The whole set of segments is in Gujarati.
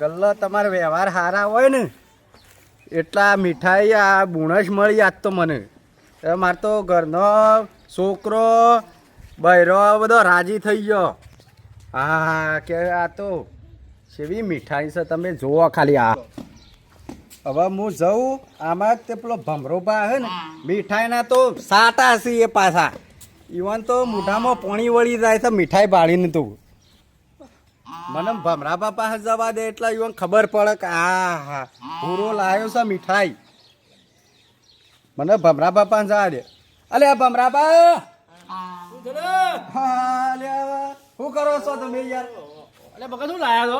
ગલ્લા તમારો વ્યવહાર સારા હોય ને, એટલા મીઠાઈ, આ બુણસ મળી આજ તો મને. મારે તો ઘરનો છોકરો, બૈરો બધો રાજી થઈ ગયો. હા, કે આ તો કેવી મીઠાઈ છે તમે જુઓ ખાલી આ. હવે હું જઉં, આમાં તે પેલો ભમરોભા હે ને, મીઠાઈના તો સાટા છે એ પાછા. ઇવન તો મોઢામાં પોણી વળી જાય છે મીઠાઈ બાળીને તું. મને ભમરા બાપા જવા દે એટલા યુવાન ખબર પડે કે આ હા પૂરો લાયો છે મીઠાઈ. મને ભમરા બાપા જવા દે. અલે આ ભમરા બા! શું કરો છો તમે યાર? અલે બકા શું લાયા તો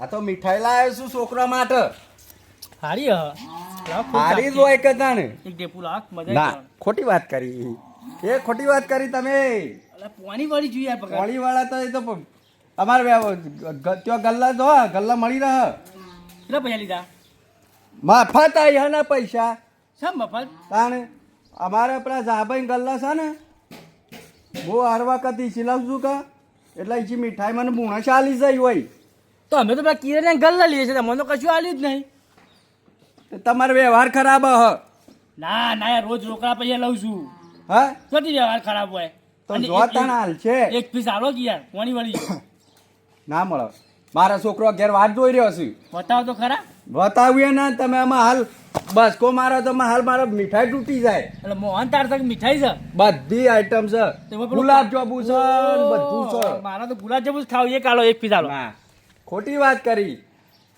આ તો મીઠાઈ લાવ્યો છું છોકરા માટે. હારી હ હારી જ હોય કદા ને ના ખોટી વાત કરી. એ ખોટી વાત કરી તમે. પોણી વાળી જોઈએ આ વાળા તો એ તો અમારે ત્યાં ગલ્લા જો ગલ્લા મળી રહે. કેટલા પૈસા લીધા? મફત આવી ને પૈસા. શા મફત? તાણે અમારે પેલા જાભાઈ ગલ્લા છે ને બહુ હારવા લઉં છું કે? એટલે ઈચી મીઠાઈ મને બુણા ચાલી જાય હોય. તો અમે તો પેલા કિરણ ગલ્લા લઈએ છીએ મને તો કશું આલ્યું જ નહીં. તમારો વ્યવહાર ખરાબ હ. ના ના રોજ રોકડા પૈસા લઉં છું. હા? ચોથી વ્યવહાર ખરાબ હોય? તો જો હાલ છે. એક પીસ આલો કે યાર વળી વાળી ના મળે. મારા છોકરો ઘેર વાત જોઈ રહ્યો છે. બતાવો તો ખરા. બતાવીએ ને તમે આમાં હાલ બસ કો મારા તો હાલ મારો મીઠાઈ તૂટી જાય. એટલે મોહન તાર તક મીઠાઈ છે? બધી આઈટમ છે. ગુલાબ જાંબુ છે બધું છે. મારા તો ગુલાબ જાંબુ ખાવ એક આલો એક પીસ આલો. ખોટી વાત કરી.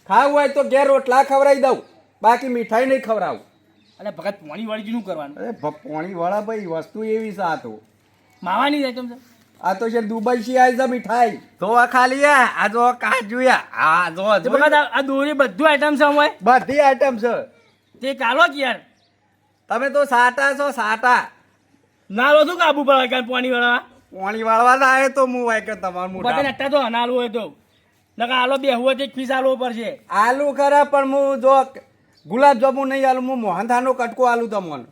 ખાવું હોય તો ઘેર રોટલા ખવડાવી દઉં. બાકી મીઠાઈ નહીં ખવડાવું. અરે ભગત પોણી વાળી શું કરવાનું. અરે પોણી વાળા ભાઈ વસ્તુ એવી છે આ તો. માવાની આઈટમ છે. આ તો છે દુબઈ થી આવી છે મીઠાઈ. તો આ ખાલી આ આ જો કાજુ આ જો આ- દોરી બધું આઈટમ છે અમે બધી આઈટમ છે. તે કાલો કે યાર? તમે તો સાટા છો સાટા. ના લો શું કાબુ પડે કાલ પાણી વાળવા? પાણી વાળવા આવે તો હું વાય કે તમારું બધા નટા તો અનાલું હોય તો. નકા આલો બે હોય તો ખીસ પીસ આલો પડશે આલુ ખરા પણ હું જો ગુલાબ જાંબુ નહીં આલું હું મોહનથાનો કટકો આલું તમને.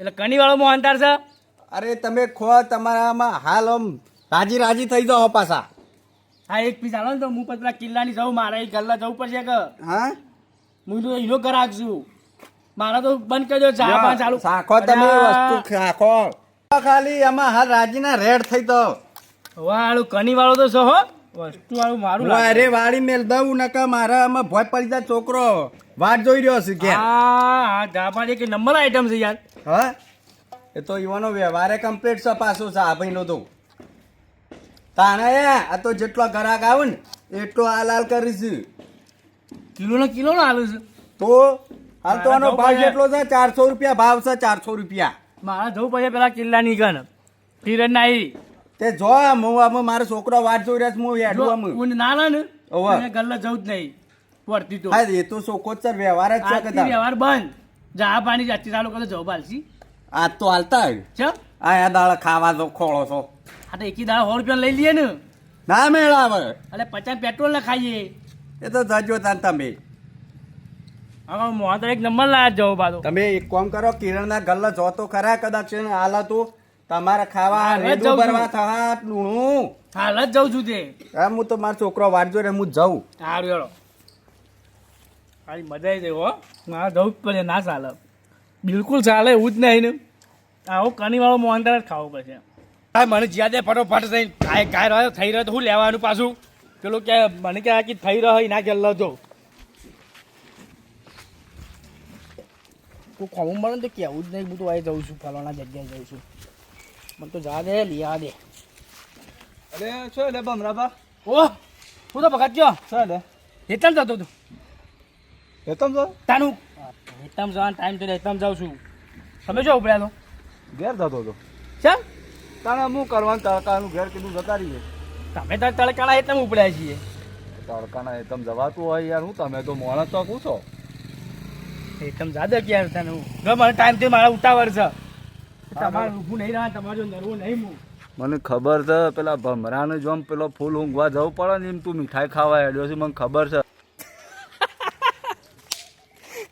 એટલે કની વાળો મોહનતાર છે? અરે તમે ખો તમારામાં હાલ આમ રાજી રાજી થઈ જાઓ પાછા. હા એક પીસ હાલો ને તો હું પછી પેલા કિલ્લાની જવું મારે એ ગલ્લા જવું પડશે કે? હા? હું તો હીરો કરાક છું મારા તો બંધ કરી દો ચા પા ચાલુ. સાખો તમે વસ્તુ સાખો ખાલી આમાં હાલ રાજીના રેડ થઈ તો વાળું કની વાળો તો છો હો. વસ્તુ વાળું મારું અરે વાળી મેલ દઉં નકા મારા આમાં ભોય પડી જાય છોકરો. વાટ જોઈ રહ્યો છે કે હા હા ધાબા એક નંબર આઈટમ છે યાર. હા? એ તો યુવાનો વ્યવહારે કમ્પ્લીટ છે પાછું છે આ ભાઈનો તો તાણે આ તો જેટલો ગ્રાહક આવે ને એટલો હાલ હાલ કરીશ કિલો નો કિલો નો આલુ છે. તો હાલ તો આનો ભાવ જેટલો છે ચારસો રૂપિયા ભાવ છે ચારસો રૂપિયા. મારા જવું પછી પેલા કિલ્લાની ગણ કિરણ ના તે જો હું આમ મારો છોકરો વાટ જોઈ રહ્યો છે હું હેડું આમ. ઊંડ ના લે ને ઓવે. ગલ્લા જવું જ નહીં. વર્તી તો. હા એ તો છોકરો જ છે વ્યવહાર જ છે વ્યવહાર બંધ. જા પાણી જાતી ચાલુ કરે જવું પાલસી આજ તો હાલતા. ચમ? આ દાળ ખાવા તો ખોળો છો. હા તો એકી દાળ સો રૂપિયા લઈ લઈએ ને. ના મેળા આવે એટલે પચાસ પેટ્રોલ ના ખાઈએ. એ તો જજો તાન તમે. હવે મોહન તો એક નંબર લાયા જવું બાદો તમે એક કામ કરો કિરણના ગલ્લા જો તો ખરા કદાચ ને હાલ તો તમારે ખાવા રેડું. ભરવા થવા લુણું. હાલ જ જઉં છું તે. હા હું તો મારો છોકરો વારજો જોઈ હું જાઉં. સારું હેડો. હારી મજા આવી જાય હો. મારા જવું જ પડે ના ચાલે. બિલકુલ ચાલે એવું જ નહીં ને. આવો કનીવાળો મોહનદાર જ ખાવો પડશે હા મને જ્યાં ફટોફટ થઈ કાંઈ કાંઈ રહ્યો થઈ રહ્યો તો શું લેવાનું પાછું? પેલું કે મને કે આ કે થઈ રહ્યો એના ના કે લજો તું ખોવું મળે ને તો કહેવું જ નહીં હું તો અહીં જઉં છું ફલાણા જગ્યાએ જઉં છું. મને તો જા દે લિયા દે. અરે છો એટલે બમરાબા ઓહ હું તો પકડ ગયો શું એટલે હેતમ જતો તું એ તો? જો તાનું. હેતમ જવાનો ટાઈમ તો એકદમ જાઉં છું. તમે જો ઉપડ્યા તો ઘેર જતો હતો. ચાલ તાણે હું કરવાનું? તડકાનું ઘેર કીધું જતા રહીએ. તમે તો તડકાના એકદમ ઉપડ્યા છીએ. તડકાના એકદમ જવાતું હોય યાર હું તમે તો મોણસ તો છો. એકદમ જાદે ક્યાં તને હું. જો મને ટાઈમથી મારા ઉતાવળ છે. તમારે ઊભું નહીં રહ્યા તમારો નરવું નહીં હું. મને ખબર છે પેલા ભમરાને જો પેલો ફૂલ ઊંઘવા જવું પડે ને એમ તું મીઠાઈ ખાવા હેડ્યો છે મને ખબર છે.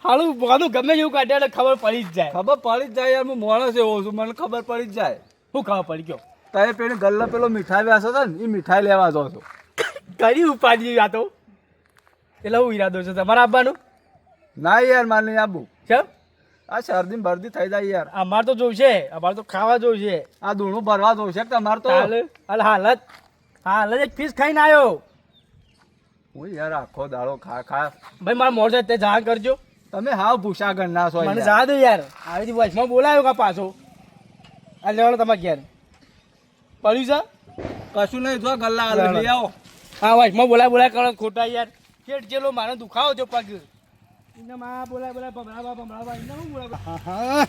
હાલું બધું ગમે જેવું કાઢે એટલે ખબર પડી જ જાય. ખબર પડી જ જાય યાર હું માણસ એવો છું મને ખબર પડી જ જાય. શું ખબર પડી ગયો? તારે પેલી ગલ્લા પેલો મીઠાઈ વ્યાસો હતો ને એ મીઠાઈ લેવા જો છો. કરી ઉપાડી આ તો? એટલે હું ઈરાદો છે તમારે આપવાનું? ના યાર મારે નહીં આબુ કેમ આ શરદી બરદી થઈ જાય યાર. અમારે તો જોઈશે અમારે તો ખાવા જોઈશે આ ધૂણું ભરવા જોશે કે તમારે તો? હાલ હાલ હાલત હાલત એક ફીસ ખાઈને આવ્યો હું યાર આખો દાડો ખા ખા. ભાઈ મારા મોર તે જાણ કરજો. તમે હાવ ભૂસા ના છો મને. જા દે યાર. આવી થી વચમાં બોલાયો કા પાછો? આ લેવાનો તમારે ઘેર. પડ્યું છે? કશું નહીં જો ગલ્લા હાલ લઈ આવો. હા વચમાં બોલાય બોલાય કરો ખોટા યાર. કેટ જેલો મારે દુખાવો છો પગ. ઇને માં બોલાય બોલાય ભમરાવા ભમરાવા ઇને હું બોલાવા? હા હા.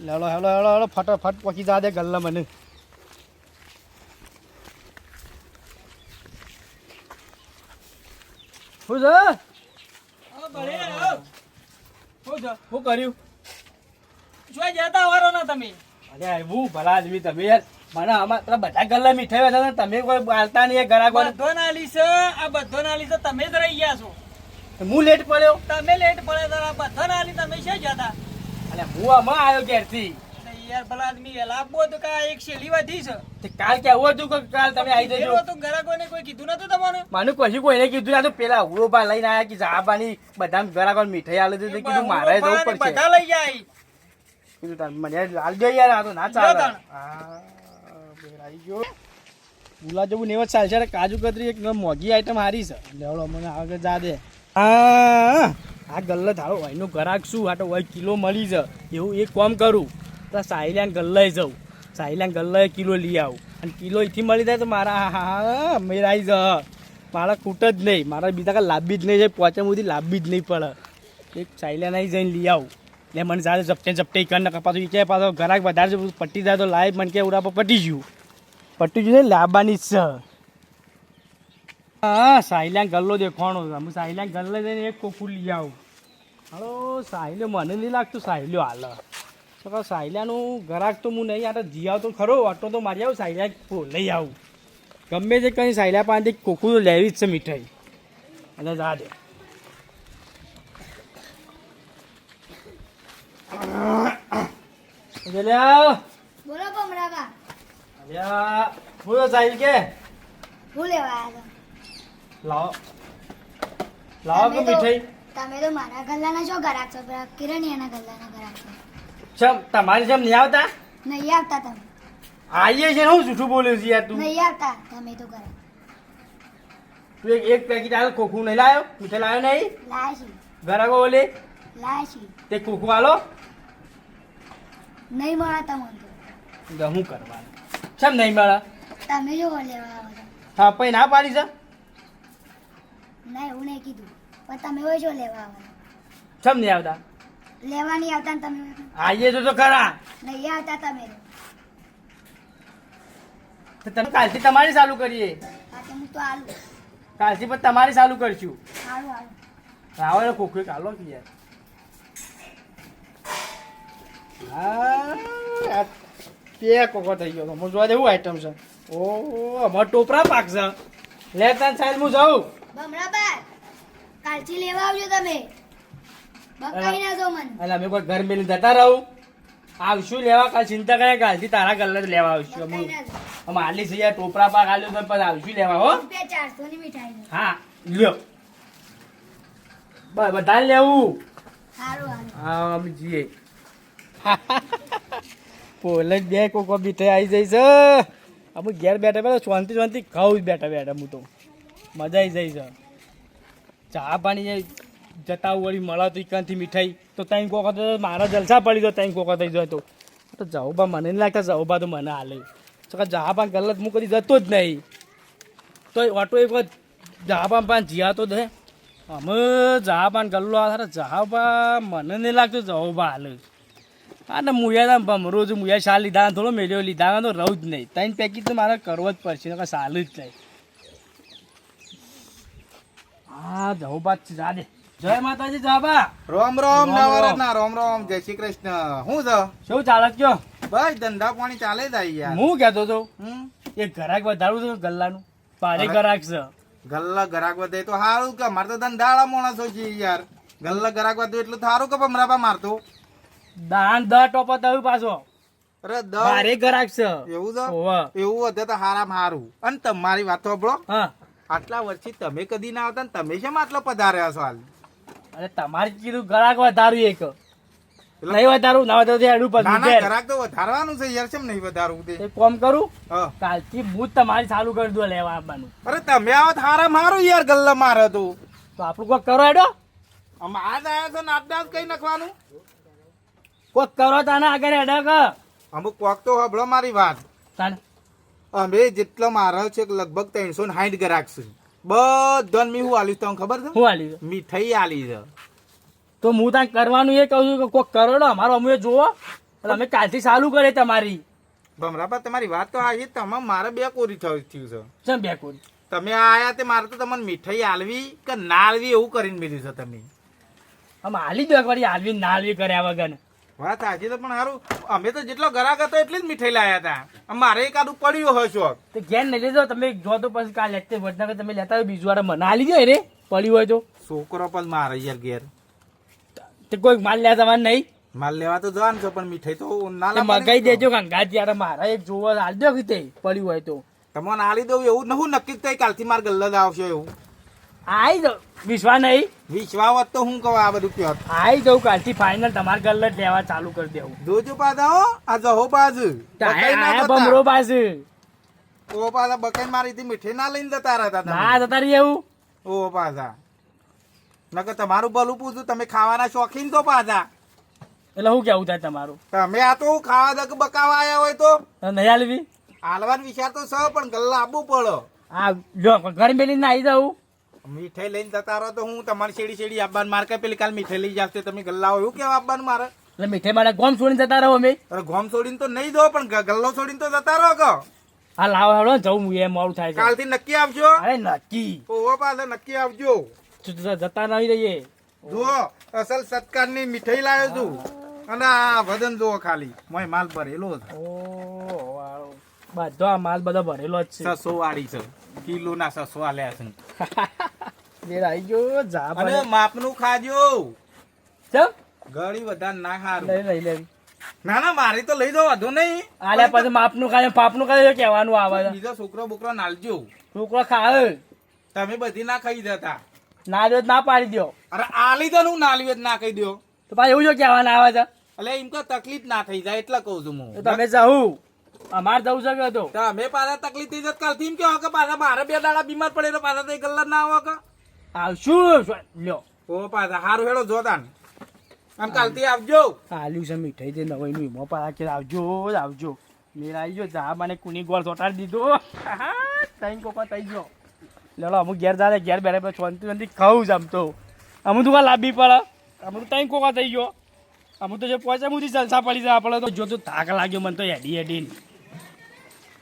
લેલો હેલો હેલો હેલો ફટાફટ પકી જા દે ગલ્લા મને. શું છે? શું છે શું કર્યું? જોઈ જતા વારો ના તમે? અરે આવ્યું ભલા આદમી તમે યાર. મને આમાં પેલા બધા ગલ્લા મીઠાઈ હતા તમે કોઈ બાલતા નહીં ગરાક બધો નાલી છે આ બધો નાલી છે તમે જ રહી ગયા છો. હું લેટ પડ્યો? તમે લેટ પડે તારા બધો નાલી તમે છે જતા અને હું આમાં આવ્યો ઘેરથી? યાર ભલા આદમી આપવો તો કા એક શેલી વધી છે. તે કાલ કે આવો તો કાલ તમે આવી જજો. તો હતું ગ્રાહકોને કોઈ કીધું નતું તમને મને કોઈ કોઈને કીધું ના તો પેલા ઉડો પા લઈને આયા કે જાબાની બધા ગરાક મીઠાઈ આલે તો કીધું મારે જવું પડશે. બધા લઈ જાય કીધું તાર મને લાલ દે યાર આ તો ના ચાલે. હા. આ, બેરાઈ ગયો. ગુલા જેવું નેવત ચાલશે અરે કાજુ કતરી એક મોગી આઈટમ હારી છે. લેવડો મને આગળ જા દે. હા આ ગલ્લે ધારો એનું ઘરાક શું? આ તો કિલો મળી છે. એવું એક કોમ કરું. તો સાહિલ્યાન ગલ્લે જાઉં. સાહિલ્યાન ગલ્લે કિલો લઈ આવું. અને કિલો અહીંથી મળી જાય તો મારા હા મેરાઈ જ. મારા ખૂટ જ નહીં. મારા બીજા કાંઈ લાંબી જ નહીં જાય. પોચે સુધી લાંબી જ નહીં પડે. એક સાહિલ્યાન આવી જઈને લઈ આવું. એટલે મને સાથે ઝપટે ઝપટે કરીને પાછું ઈકે પાછો, ઘરાક વધારે પટી જાય તો લાઈવ મને કે ઉડા પર પટી ગયું. પટી ગયું ને, લાંબાની જ છે. હા સાહિલ્યાન ગલ્લો છે. હું સાહિલ્યાન ગલ્લે જઈને એક કોકું લઈ આવું. હલો સાહિલ્યો મને નહીં લાગતું સાહિલ્યો હાલ. તો સાયલાનું ઘરાક તો હું નહીં આ જી આવતો ખરો આટલો તો મારી આવું સાયલા લઈ આવું. ગમે તે કંઈ સાયલા પાસેથી કોકું તો લેવી જ છે મીઠાઈ. અને જા દે. બોલો ભમરાબા અલ્યા બોલો સાહિલ કે. હું લેવા આવ્યા લાવો. લાવો કે મીઠાઈ. તમે તો મારા ગલ્લાના છો ઘરાક છો કિરણિયાના ગલ્લાના ઘરાક છો. ચમ તમારી જેમ નહીં આવતા? નહીં આવતા તમે. આઈએ છે હું જૂઠું બોલ્યું છું યાર તું? નહીં આવતા તમે તો કરે તું એક એક પેકેટ આલ ખોખું નહીં લાયો? મીઠે લાયો નહીં? લાયા ગરાકો બોલે લાયા છીએ તે ખોખું આલો? નહીં મળા તમને તો. તો હું કરવાનું? ચમ નહીં મળા? તમે જો લેવા આવો હા પછી ના પાડી છે? ના એવું નહીં કીધું. પણ તમે હોય જો લેવા આવો ચમ નહીં આવતા? લેવા નહીં આવતા ને તમે. આવીએ તો તો ખરા. નહીં આવતા તમે. તો તમે કાલથી તમારી ચાલુ કરીએ. હું તો આલું કાલથી પણ તમારી ચાલુ કરશું. સારું સારું આવો ને ખોખું એક આલો કે યાર તે કોકો થઈ ગયો હું જોવા દેવું આઈટમ છે. ઓ અમાર ટોપરા પાક છે. લે તાન સાહેબ હું જાઉં. કાલથી લેવા આવજો તમે. એટલે અમે કોઈ ઘર મેલી જતા રહું. આવશું લેવા કાલ? ચિંતા કરે કાલથી તારા કલર લેવા આવશું અમે બકાઈ ના જો અમે હાલી છે ટોપરા પાક આલ્યો તો પણ આવશું લેવા હો. હા લ્યો. બસ બધા લેવું. હા અમે જઈએ. પોલે જ બે કોકો બીઠે આવી જાય છે અમે ઘેર બેઠા બેઠા શાંતિ શાંતિ ખાવું બેઠા બેઠા હું તો. મજા આવી જાય છે ચા પાણી જે જતા વળી મળે તો મીઠાઈ. તો ત્યાં કોકો મારા જલસા પડી તો ત્યાં કોકો થઈ જાય તો. તો બા મને નહીં લાગતા, જવબા તો મને હાલે તો જહાપાન ગલત હું કદી જતો જ નહીં. તો ઓટો એક વખત જહાપાન પાન જીયાતો દે. અમે જહાપાન ગલ્લો આ જહાપા મને નહીં લાગતું, જવાબા હાલે હા ને મુયા ભમરો છું મુયા શાલ લીધા થોડો મેળ્યો લીધા તો રહું જ નહીં. ત્રણ પેકેટ તો મારે કરવો જ પડશે તો સાલ જ નહીં. હા જવું બાદ જા દે. જય માતાજી જાબા રોમ રોમ રોમ રોમ. રોમ જય શ્રી કૃષ્ણ. હું છે? શું ચાલે છે? કયો બસ ધંધા પાણી ચાલે જ આઈ યાર. હું કહેતો તો? એ ઘરાક વધારું છે ગલ્લાનું. પાણી ઘરાક છે. ગલ્લા ઘરાક વધે તો સારું કે મારે તો ધંધાળા માણસો છે યાર. ગલ્લા ગરાક વધે એટલું સારું કે ભમરાબા મારતો. દાન દ ટોપા દઉં પાછો. અરે દ મારે ગરાક છે. એવું છે? એવું વધે તો હારામાં હારું. અને તમારી વાત સાંભળો. હા. આટલા વર્ષથી તમે કદી ના આવતા ને તમે શેમ આટલો પધાર્યા છો હાલ? અરે તમારે કીધું ગરાક વધારું એક. નહીં વધારું ના વધારું તો હેડું ના પછી ના તો વધારવાનું છે યાર કેમ નહીં વધારવું તે? કોમ કરું? કાલથી હું તમારી ચાલુ કરી દઉં લેવા આવવાનું. અરે તમે આવો થારા મારું યાર ગલ્લા મારે તું. તો આપણું કોક કરો એડો આમ આજ આયા છો નાટ નાટ કઈ નાખવાનું? કોક કરો તાને આગળ એડો કે. અમુક કોક તો હબળો મારી વાત. અમે જેટલો મારો છે લગભગ ત્રણસો ને સાઠ ગરાક છે. બધાને મી હું આલી તમને ખબર છે? હું આલી. મીઠાઈ આલી છે. તો હું ત્યાં કરવાનું એ કહું છું કે કોક કરો ને અમારો અમે જોવો. એટલે અમે કાલથી ચાલુ કરે તમારી. ભમરાપા તમારી વાત તો આવી તમે મારે બે કોરી થયું થયું છે. ચમ બે કોરી? તમે આયા તે મારે તો તમને મીઠાઈ આલવી કે ના આલવી એવું કરીને મેળ્યું છે તમે? આમ આલી દો એકવાર હાલવી ના હાલવી કર્યા વગર. વાત સાચી તો પણ સારું અમે તો જેટલો ગરાક હતો એટલી જ મીઠાઈ લાયા હતા. મારે એકાદું પડ્યું હોય શોખ. તો ઘેર નહીં લેજો તમે જો તો પછી કાલ લેતે વડનગર તમે લેતા હોય બીજું વાર મને આલી દો રે પડ્યું હોય તો. છોકરો પણ મારે યાર ઘેર. તે કોઈ માલ લેવા તમારે નહીં. માલ લેવા તો જવાનું છે પણ મીઠાઈ તો ના મગાઈ દેજો કાંગા યાર મારા એક જોવા દો કે તે પડ્યું હોય તો. તમને આલી દઉં એવું નહું નક્કી થાય કાલથી મારે ગલ્લા આવશે એવું. આઈ દો વિશ્વા નહીં? વિશ્વાવત તો હું કહું આ બધું કયો? આઈ દઉં કાલથી ફાઇનલ તમાર ગલ્લ જ લેવા ચાલુ કરી દેવું. જોજો પાછા હો આ જહો બાજુ. બમરો બાજુ. ઓ પાછા બકાઈ મારી થી મીઠી ના લઈને જતા રહેતા ના જતા રહી એવું. ઓ પાછા. નકર તમારું ભલું પૂછું તમે ખાવાના શોખીન તો પાછા. એટલે હું કેવું થાય તમારું? તમે આ તો ખાવા દક બકાવા આયા હોય તો. નહીં હાલવી? હાલવાનો વિચાર તો સહ પણ ગલ્લા આપવું પડો. આ જો ઘર મેલી ના આવી જાઉં. મીઠાઈ લઈને જતા રહો તો હું તમારી શેડી શેડી આપવાનું. મારે કઈ પેલી કાલ મીઠાઈ લઈ જાવ તમે ગલ્લા હોય એવું કેવા આપવાનું મારે? એટલે મીઠાઈ માટે ગોમ છોડીને જતા રહો અમે. અરે ગોમ છોડીને તો નહીં દો પણ ગલ્લો છોડીને તો જતા રહો કહો હા લાવો હેડો જવું હું એ મોડું થાય કાલથી નક્કી આવજો. અરે નક્કી. ઓહો પાછા નક્કી આવજો. જ- જ- જતા નહીં રહીએ. જુઓ અસલ સત્કારની મીઠાઈ લાવ્યો છું. અને આ વજન જુઓ ખાલી. મોય માલ ભરેલો છે. ઓ બધો આ માલ બધો ભરેલો જ છે. છસો વાળી છે. કિલો ના છસો આલ્યા છે. આવી ગયો જા અને માપનું ખાજો. ચમ? ગળી વધારે ના ખારું લઈ લઈ લેવી ના ના મારી તો લઈ દો વાંધો નહીં. આલ્યા પછી માપનું ખાય પાપનું ખાજો કહેવાનું આવે. બીજો છોકરો બોકરો નાલજો. છોકરો ખાવે. તમે બધી ના ખાઈ જતા. ના દો ના પાડી દો અરે આલી તો હું નાલી ના કહી દો તો પાછું એવું જો કહેવાના આવે છે? એટલે એમ કે તકલીફ ના થઈ જાય એટલે કહું છું હું. તમે જવું અમારે જવું છે કે તો? તમે પાછા તકલીફ થઈ જત. કાલથી એમ કેવો કે પાછા મારે બે દાડા બીમાર પડે તો પાછા તો ગલ્લા ના આવો કે. આવશું લ્યો. ઓ પાછા હારું હેડો જોતાન આમ કાલથી આવજો. આલ્યું છે મીઠાઈ દે નવાઈનું ઈમો પાછા કે આવજો જ આવજો. મેરા આવી ગયો જા મને કુની ગોળ ચોટાડી દીધો. તઈ કોકા તઈ ગયો લેલો અમુક ઘેર જાય ઘેર બેઠા પછી છોંતી નથી ખાવું જ આમ તો. અમુક તો કાંઈ લાંબી પડે. અમુક તઈ કોકા થઈ ગયો. અમુક તો જે પહોંચે મુથી જલસા પડી જાય આપણે તો. જો તો થાક લાગ્યો મને તો હેડી હેડીને.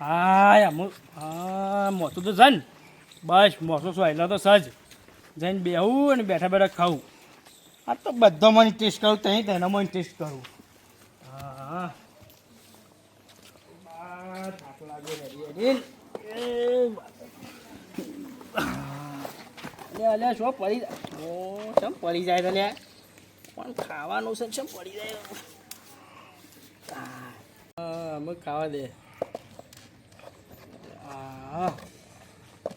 હા અમુક હા મોસું તો જન બસ મોસું શું એટલે તો સજ જઈને બેહું અને બેઠા બેઠા ખાવું આ તો બધો મને ટેસ્ટ કરું ત્યાં તેનો મને ટેસ્ટ કરું. હા. આ થાક લાગ્યો હેડી હેડીને. એ અલે અલે શું પડી જાય? ચમ પડી જાય તને પણ ખાવાનું છે ચમ પડી જાય? અમે ખાવા દે. હા.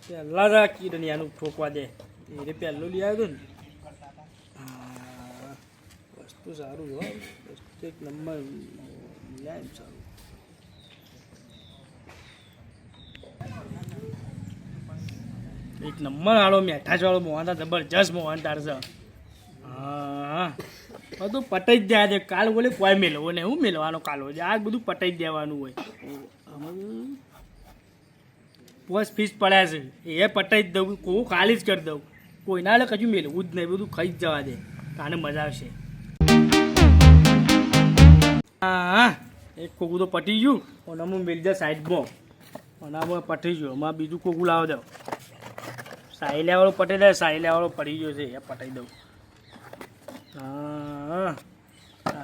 પહેલાં રાખી દે આનું ઠોકવા દે. એ પહેલું લઈ આવ્યું ને. વસ્તુ સારું હો. વસ્તુ એક નંબર લ્યા એમ સારું. એક નંબર વાળો મેઠાશ વાળો મોહનતા જબરજસ્ત મોહનતાર છે. હા. બધું પટાઈ જ છે કાલ બોલે કોઈ મેળવો ને હું મેળવાનો કાલ હોય. આ બધું પટાઈ જ દેવાનું હોય. પોસ ફીસ પડ્યા છે. એ પટાઈ જ દઉં, કોઈ ખાલી જ કરી દઉં. કોઈના લે કશું મેળવું જ નહીં, બધું ખાઈ જ જવા દે. તાને મજા આવશે. હા, એક કોકું તો પટી ગયું. અને હું મેળ સાઈડમાં. અને પટી ગયું. આમાં બીજું કોકું લાવો દઉં સાઈલે વાળો પટી દે સાઈલે વાળો પડી ગયો છે. એ પટાઈ દઉં. હા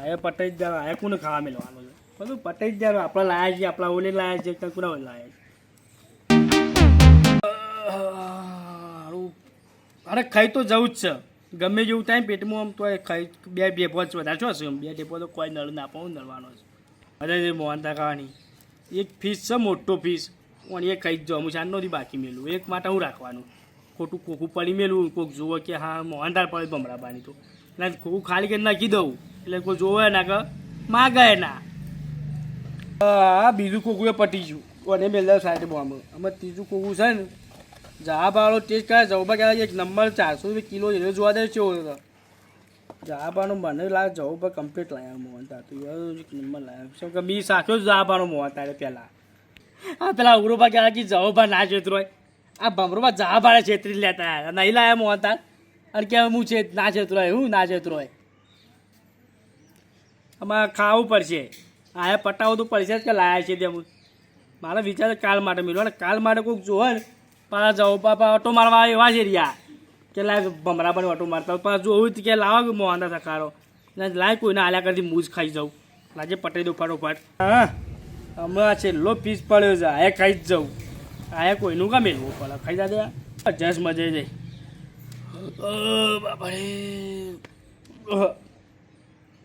એ પટાઈ જ જાવ. આ કોને ખાવા મેળવાનું છે? બધું પટાઈ જ જાવ. આપણા લાયા છે આપણા ઓલે લાયા છે કંઈ કોના લાયા છે. અરે ખાઈ તો જવું જ છે. ગમે જેવું થાય પેટમાં આમ તો ખાઈ, બે બે, પોચ વધારે છો હશે? બે ડેપો તો કોઈ નળ ના પણ નળવાનો છે. અરે જે મોહનતા ખાવાની એક ફીસ છે, મોટો ફીસ પણ એ ખાઈ જ જો હું શાંતોથી બાકી મેલું. એક માટે હું રાખવાનું. ખોટું કોકું પડી મેલું, કોક જોવો કે હા મોહનદાર પડે ભમરાબાની તો. એટલે કોકું ખાલી કરી નાખી દઉં. એટલે કોઈ જોવે ના કે માગે ના. હા બીજું કોકું પટી ગયું. અને મેલદાર સાઈડ બોમ્બ. અમે ત્રીજું કોકું છે ને જા વાળો ટેસ્ટ કરે જવું કહેવાય, એક નંબર ચારસો રૂપિયા કિલો એને જોવા દે છે જાપાનો મને લાગે જવું પર કમ્પ્લીટ લાયા મોહન તા તો એક નંબર લાયા. શું કે બી સાચો જ મોહન તારે પહેલાં આ પેલા ઉરોબા કહેવાય કે જવું ના છેતરો આ ભમરોબા જા ભાડે છેતરી લેતા. નહીં લાયા મોહન તાર? અને કે હું છે, ના છેતરો હું ના છેતરો આમાં ખાવું પડશે. આ પટાવું તો પડશે જ કે લાયા છે તેમ મારા વિચાર કાલ માટે મિલો અને કાલ માટે કોઈક જોવે ને પાછા જાઉં પાપા ઓટો મારવા એવા છે રહ્યા. કે લાય ભમરા પણ ઓટો મારતા. પાછા જોવું કે લાવો કે મોહનદા સકારો ને લાય કોઈને આલ્યા કરતી મૂજ ખાઈ જાઉં. લાજે પટાઈ દઉં ફાટોફાટ હા હમણાં છેલ્લો પીસ પડ્યો છે આ ખાઈ જ જાઉં. આ કોઈનું કામ મેળવું પડે ખાઈ જા દે. જસ મજા જાય બાપા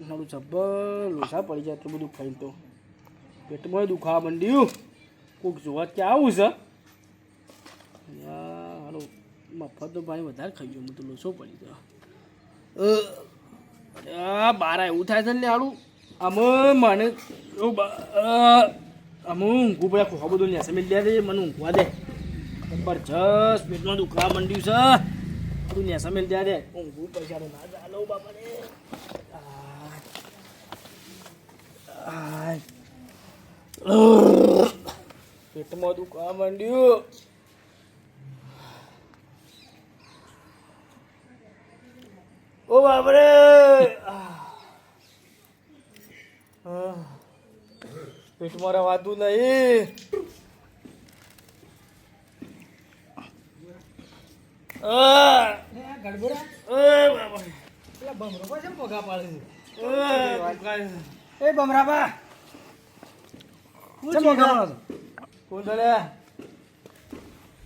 મારું જબ્બર લોસા પડી જાય એટલું બધું ખાઈને તો. પેટમાં દુખાવા માંડ્યું. કોઈક જોવા કે આવું છે? હાલો. મફત તો પાણી વધારે ખાઈ ગયો હું તો લોસો પડી ગયો. બારા એવું થાય છે ને હાલું. આમ મને આમ ઊંઘું પડ્યા ખોખા બધું નેસે મેં લે દે, મને ઊંઘવા દે. જબરજસ્ત પેટમાં દુખવા માંડ્યું છે. બધું નેસા મેં દે દે. ઊંઘું પૈસા તો ના ચાલો બાપા. પેટમાં દુખવા માંડ્યું. ઓ બાપરે! પેટમાં રવાતું નહીં. એ બમરાબા? કોણ છે?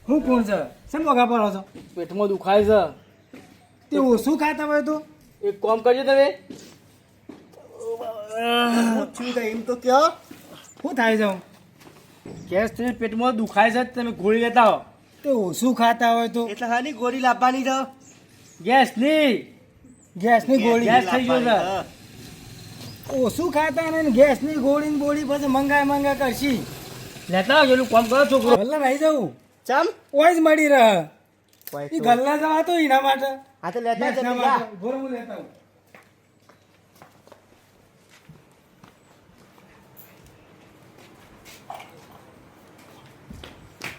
હું કોણ છે? શેમ મોઘા પડો છો? પેટમાં દુખાય છે. તે ઓછું ખાતા હોય તો? એક કામ કરજો તમે. એમ તો કહો શું થાય છે ગેસથી પેટમાં દુખાય છે તમે ગોળી લેતા હો. તે ઓછું ખાતા હોય તો? એટલે ખાલી ગોળી લાવવાની છો? ગેસની ગેસની ગોળી. ગેસ થઈ ગયો છે. ઓછું ખાતા ને ગેસની ગોળી ને ગોળી પછી મંગાય મંગા કરશી. લેતા આવજો કોમ કામ કરો છોકરો. ભલે રહી જવું ચમ? ઓય જ મળી રહે. ગલ્લા જવા તો એના માટે. હા તો લેતા જતી જા. હું લેતા આવું.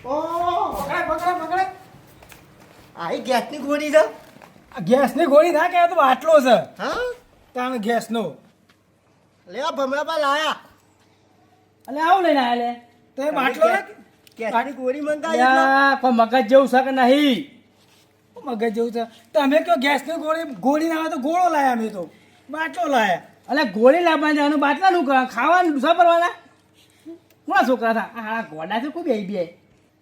ઓહ, પકડે પકડે પકડે આ ગેસની ગોળી છે? આ ગેસની ગોળી ના કહેવાય તો બાટલો છે. હા? તાણ ગેસનો. લેવા ભમરાબા લાયા. અને આવું લઈને આયા લે. તો એ બાટલો ગેસની ગોળી મંગાવી મગજ જેવું છે કે નહીં? મગજ જેવું છે. તમે કયો ગેસની ગોળી ગોળી ના આવે તો ગોળો લાયા અમે તો. બાટલો લાયા. અલે ગોળી લાવવાની જવાનું બાટલા બાટલાનું ખાવાનું ડૂસા પરવાના કોણ છોકરા હતા? આ હારા ગોડા છે કોઈ બે બે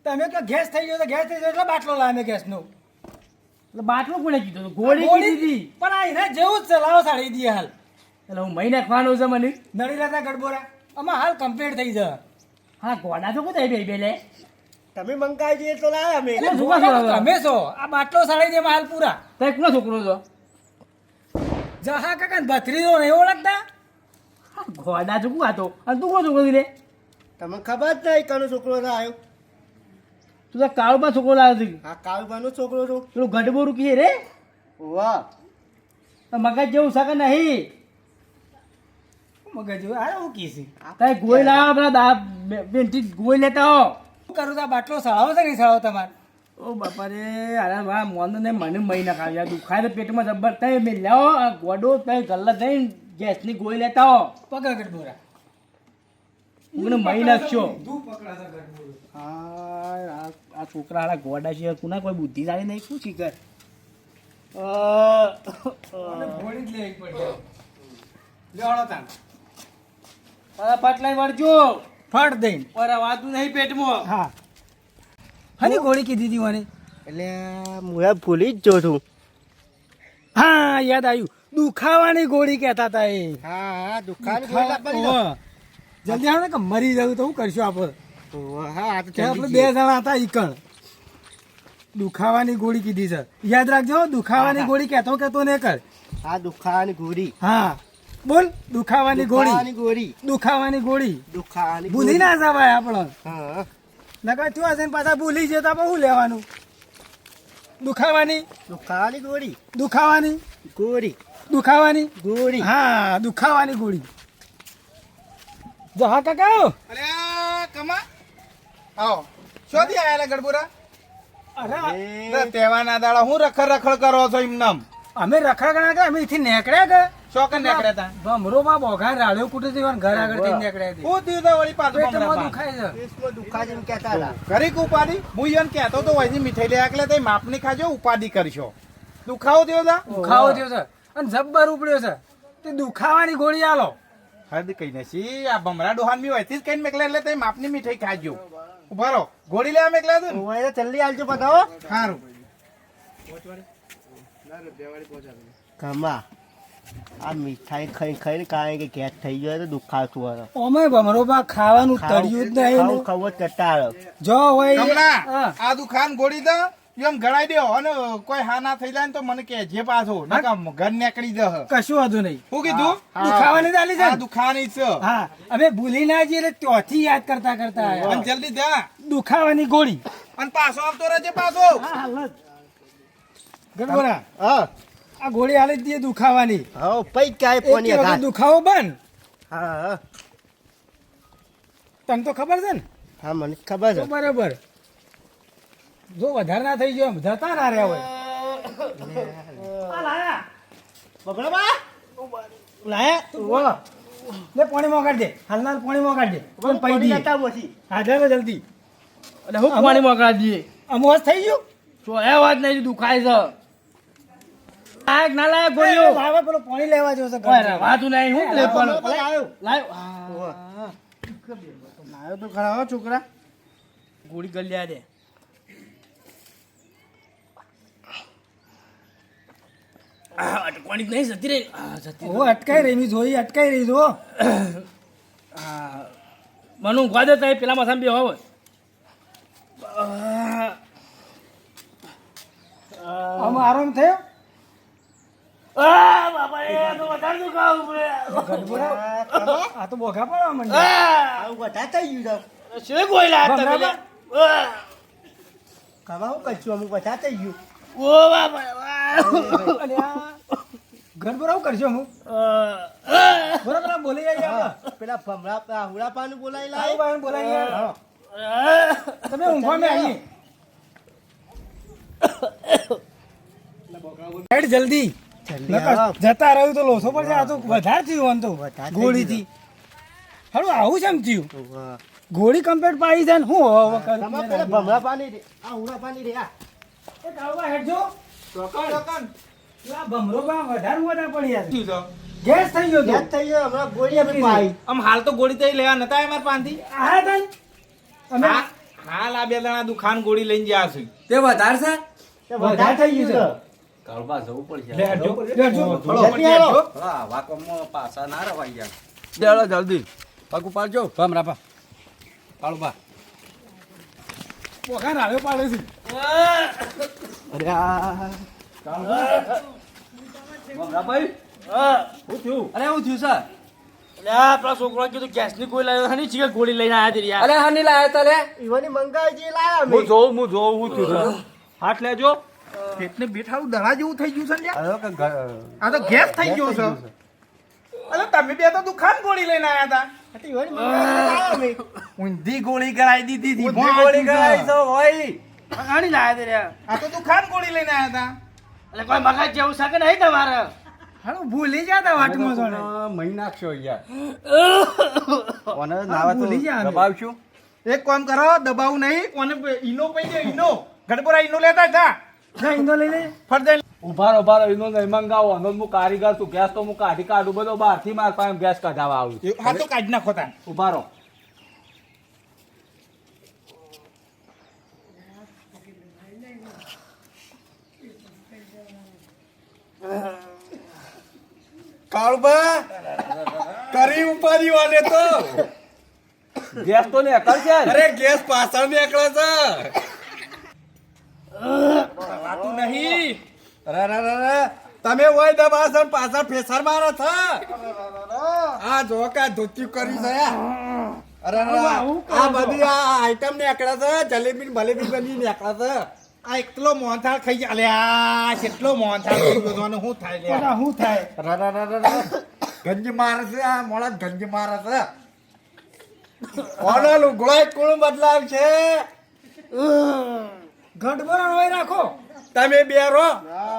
તમે કયો ગેસ થઈ ગયો તો ગેસ થઈ ગયો એટલે બાટલો લાયા અમે ગેસનો. એટલે બાટલો કોને કીધું? ગોળી કીધી પણ આ એના જેવું જ છે લાવો સાડી દીધી હાલ. એટલે હું મહિને ખાવાનું છે મને. નડી લેતા ગડબોરા. આમાં હાલ કમ્પ્લીટ થઈ જાય હા ગોડા તો કોઈ બે બે લે. તમે મંગાવી દઈએ તો લાયા અમે. એટલે જોવા. તમે છો? આ બાટલો સાડી દે માલ પૂરા. તો કોનો છોકરો છો. જહા કાકા ભત્રીજો નહીં ઓળખતા હા, ગોડા છો કોણ હતો અને તું કોણ છોકરો લે? તમને ખબર જ નહીં કનો છોકરો આવ્યો તું તો કાળુબા છોકરો લાવ્યો હતી આ કાળબાનો છોકરો છું. પેલું ગઢબોરું કહે રે? વાહ. મગજ જેવું શકે નહીં. મગજ જેવું? આ હું કીધી તારે ગોળી લાવો પેલા બેનથી ગોળી લેતા હો. કરું તો બાટલો સળાવો છે નહીં સળાવો તમારે? ઓ બાપા રે અરે વાહ મોન ને મને મહી નાખાવ યાર દુખાય તો પેટમાં જબ્બર તઈ મેં લાવો આ ગોડો તય ગલ્લા થઈને ગેસની ગોળી લેતા હો. પકડ ગડબોરા મને મહી નાખશો હા આ આ છોકરા હારા ગોડા છે કુના કોઈ બુદ્ધિ સારી નહીં? શું શીખર પાટલાઈ વળજો. ફટ દઈ પર વાતું નહીં પેટમાં. હા. હની ગોળી કીધી હતી મને. એટલે હું એ ભૂલી જ જો છું. હા યાદ આવ્યું. દુખાવાની ગોળી કહેતા હતા એ. હા હા દુખાવાની. જલ્દી આવો ને કે મરી જવું તો શું કરશું આપણે હા આપણે બે જણા હતા ઈકણ. દુખાવાની ગોળી કીધી છે. યાદ રાખજો દુખાવાની ગોળી કહેતો કહેતો ને કર. આ દુખાવાની ગોળી. હા. બોલ દુખાવાની ગોળી. ગોળી. દુખાવાની ગોળી. દુખાવાની ભૂલી ના જવાય આપણને હા. નકર થયું હશે પાછા ભૂલી જતા પણ શું લેવાનું? દુખાવાની. દુખાવાની ગોળી. દુખાવાની. ગોળી. દુખાવાની. ગોળી. હા દુખાવાની ગોળી. જો હા કાકા. અરે કમા. આવો. શોધી આયેલા ગડબુરા? અરે તેવાના દાડા હું રખડ રખડ કરો છો એમ નામ? અમે રખડગણા કે અમે અહીંથી નીકળ્યા કે? શોકન નીકળ્યા હતા ભમરો માં બોઘા રાડ્યો કુટે દીવાનું ઘર આગળથી નીકળ્યા હતી. હું થયું વળી પાછો ભમરા પાન? દુખાય છે. પેટમાં દુખાય એમ કહેતા હતા. ઘરે ઉપાડી હું ઈવન કહેતો તો વહીથી મીઠાઈ લઈ આકલે તે માપની ખાજો ઉપાડી કરશો. દુખાવો થયો તા દુખાવો થયો છે. અને જબ્બર ઉપડ્યો છે. તે દુખાવાની ગોળી આલો. હદ કઈ નસી આ ભમરા ડોહાન મી વહીથી જ કઈ મેકલે એટલે તે માપની મીઠાઈ ખાજો. ઊભા રહો. ગોળી લેવા મેકલા તું તો જલ્દી આલજો બતાવો સારું કમા આ મીઠાઈ ખાઈ ખાઈને કારણ કે ગેસ થઈ ગયો તો દુખાતું હોય. અમે ભમરોમાં ખાવાનું તળ્યું જ નહીં ખાવું ખાવું જ જો હોય કમલા આ દુખાન ગોળી દો એમ ગળાઈ દો અને કોઈ હા ના થઈ જાય તો મને કહેજે પાછો. નકા ઘર નીકળી જહ કશું વાંધો નહીં. હું કીધું? દુખાવાની ચાલી જાય દુખાવાની દુખાની છે. હા. અમે ભૂલી ના જઈએ એટલે ત્યાંથી યાદ કરતા કરતા અને જલ્દી જા. દુખાવાની ગોળી. અને પાછો આવતો રહેજે પાછો. ગડબડા હા. આ ગોળી હાલી દીધી દુખાવાની. હા પૈ ક્યાંય પોની વખત દુખાવો બંધ. હા. તને તો ખબર છે ને? હા મને ખબર છે. બરાબર. જો વધારે ના થઈ ગયો જતા ના રહ્યા હોય. આ લાયા. બગડવા લાયા લે પાણી મોગાડ દે. હાલના પાણી મોગાડ દે. પણ પૈ હાજર જલ્દી. એટલે હું પાણી મોકલા દઈએ. અમોસ થઈ ગયું? તો એ વાત નહીં દુખાય છે. લાયક ના લાયક ગોળીઓ બાબા પેલો પાણી લેવા જો છે કોઈ રવાતું નહીં હું લે પણ લાયો લાયો. તો ખરા હો છોકરા. ગોળી ગલ્યા દે અટકવાની જ નહીં જતી રહી. જતી ઓ અટકાઈ રહી જોઈ અટકાઈ રહી જો. આ મને ઊંઘવા દે તાઈ પેલા માથામાં બે હોય આમ આરામ થયો? આ બાપા એ તો વધારે દુખાવું પડે. આ તો બોઘા પડવા મને આવું બધા થઈ ગયું છે. છે કોઈ તમે અમુક બધા થઈ ગયું. ઓ બાપા ઘર બરાબર કરશો હું બરાબર બોલી જાય. પેલા ભમરા હુડા પાનું બોલાવી બોલાય યાર. તમે ઊંઘવા મેં આવી જલ્દી. જતા રહ્યું તો લોસો પડશે. આ તો વધારે થયું આમ તો. ગોળીથી. હારું આવું છે એમ થયું. ગોળી કમ્પ્લેટ પાડી છે ને હું હવે ભમરા પાણી રે આ ઉડા પાણી રે આ. એ હેડજો ચોકન ચોકન આ ભમરોમાં વધારે મોટા પડ્યા છે. થયું? તો ગેસ થઈ ગયો ગેસ થઈ ગયો હમણાં ગોળી આપી પાઈ આમ હાલ તો ગોળી તઈ લેવા નતા અમાર પાંથી આ તન અમે હા હાલ આ બે દાણા દુકાન ગોળી લઈને જ્યાં છું. તે વધારે છે? વધારે થઈ ગયું છે. કાળબા જવું પડશે. લેજો લેજો જલ્દી હા વાકોમાં પાછા ના રવાઈ ગયા. ચાલો જલ્દી. પગ ઉપાડજો ભમ રાપા. કાળુબા પોખા રાડ્યો પાડે છે. અરે આ. ભમરાભાઈ શું થયું? અરે એવું થયું સર? એટલે પેલા છોકરો કીધું ગેસની કોઈ લાવ્યો હની ચીકે ગોળી લઈને આવ્યા હતી યાર. અરે હાની લાયા તા લે. ઈવાની મંગાવી જે લાયા હું જોઉં હું જોઉં હું થયું. હાથ લેજો. પેટને બેઠાડું દડા જેવું થઈ ગયું છે ને આ તો ગેસ થઈ ગયો છે. અરે તમે બે તો દુખાન ગોળી લઈને આવ્યા હતા. ઊંધી ગોળી કરાવી દીધી હતી ઊંધી ગોળી કરાવી તો હોય. આની લાયા યાર આ તો દુખાન ગોળી લઈને આવ્યા હતા. એટલે કોઈ મગજ જેવું છે કે નહીં તમારે? હાલો ભૂલી જતા વાટમાં જોડે આ મહી નાખશો યાર ઓને નાવા તો. દબાવશું? એક કામ કરો દબાવું નહીં. કોને ઈનો પઈ દે ઈનો. ગડબરા ઈનો લેતા જા. લઈ લે. ફટ નહીં મંગાવો. હું કારીગર છું. ગેસ તો હું કાઢી કાઢું બધો બહારથી માર પાસે ગેસ કઢાવવા આવું હા તો કાઢી નાખો તા ઊભા રહો. કરી ઉપાડી વાલે તો. ગેસ તો ને છે. અરે ગેસ પાછળ નીકળે છે. વાતું નહીં. રે રે રે. તમે હોય દબાસો ને પાછળ ફેસર મારો છો. આ જો કા ધોતી કરી છે. અરે આ બધી આ આઈટમ ને છે. જલેબી ને ભલેબી બની નીકળે છે. આ એકલો મોહનથાળ ખાઈ જાય અલ્યા કેટલો મોહનથાળ ખાઈ ગયો શું થાય લ્યા? શું થાય? રા રા રા. ગંજી મારે છે આ મોડા ગંજ મારે છે. કોનો લુગડો કુળ બદલાવ છે? ગઢબરણ હોય રાખો. તમે બેરો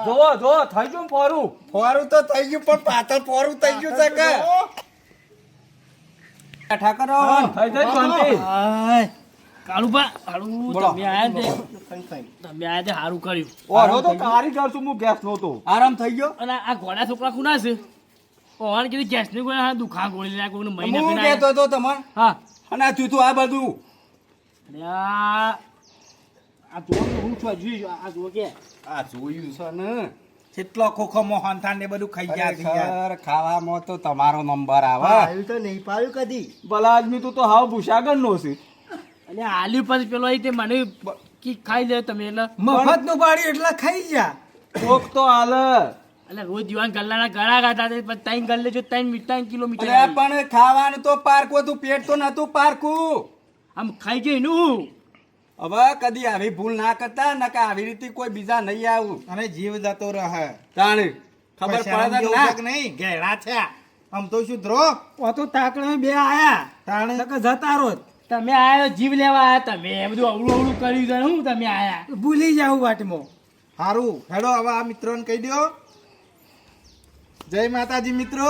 જોવો જોવો થઈ ગયું પોરું. ફોરું તો થઈ ગયું પણ પાછળ ફોરું થઈ ગયું છે કે? ઠાકર થઈ જાય શાંતિ. કાળુભા કાળુ તમે આયા તે? તમે આયા તે સારું કર્યું. ઓરો તો કારીગર છું હું ગેસ નહોતો? આરામ થઈ ગયો? અને આ ઘોડા છોકરા કુના છે? ઓહન કીધું ગેસની કોઈ દુખા ગોળી લે કોઈને મહિના હું કહેતો હા. અને આ થયું તું આ બધું? અરે આ આ હું છું જોઈ આ જો કે આ જોયું છે ને કેટલો ખોખો મોહનથાળ ને બધું ખાઈ ગયા છે યાર. ખાવામાં તો તમારો નંબર આવે. આવ્યું તો નહીં પાડ્યું કદી. ભલા આદમી તું તો હાવ ભૂસાગર નો છે. અને આલી પછી પેલો એ તે મને કી ખાઈ લે તમે એટલે. મફતનું એટલે ખાઈ જા. કોક તો હાલ. એટલે રોજ દિવાન ગલ્લાના ગળા ગાતા તે પછી ત્રણ ગલ્લે જો ત્રણ ત્રણ કિલોમીટર અરે પણ ખાવાનું તો પારકું હતું પેટ તો નતું પારકું. આમ ખાઈ ગઈ નું. હવે કદી આવી ભૂલ ના કરતા ન કે આવી રીતે કોઈ બીજા નહીં આવું. અને જીવ જતો રહે. તાણે ખબર પડે ના. નહીં ઘેડા છે. આમ તો શું ધ્રો? ઓ તો તાકડે બે આયા. તાણે? નકર જતા રોજ તમે આયો જીવ લેવા આયા. તમે એ બધું અવળું અવળું કર્યું છે હું તમે આયા? ભૂલી જાવ વાટમાં. સારું હેડો હવે આ મિત્રોને કહી દો જય માતાજી મિત્રો.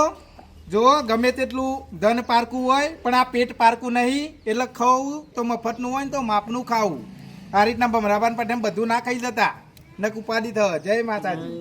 જો ગમે તેટલું ધન પારકું હોય, પણ આ પેટ પારકું નહીં, એટલે ખાવું તો મફતનું હોય ને તો માપનું ખાવું. આ રીતના ભમરાબાન પટેલ બધું ના ખાઈ જતા. નક ઉપાધિ થવા. જય માતાજી.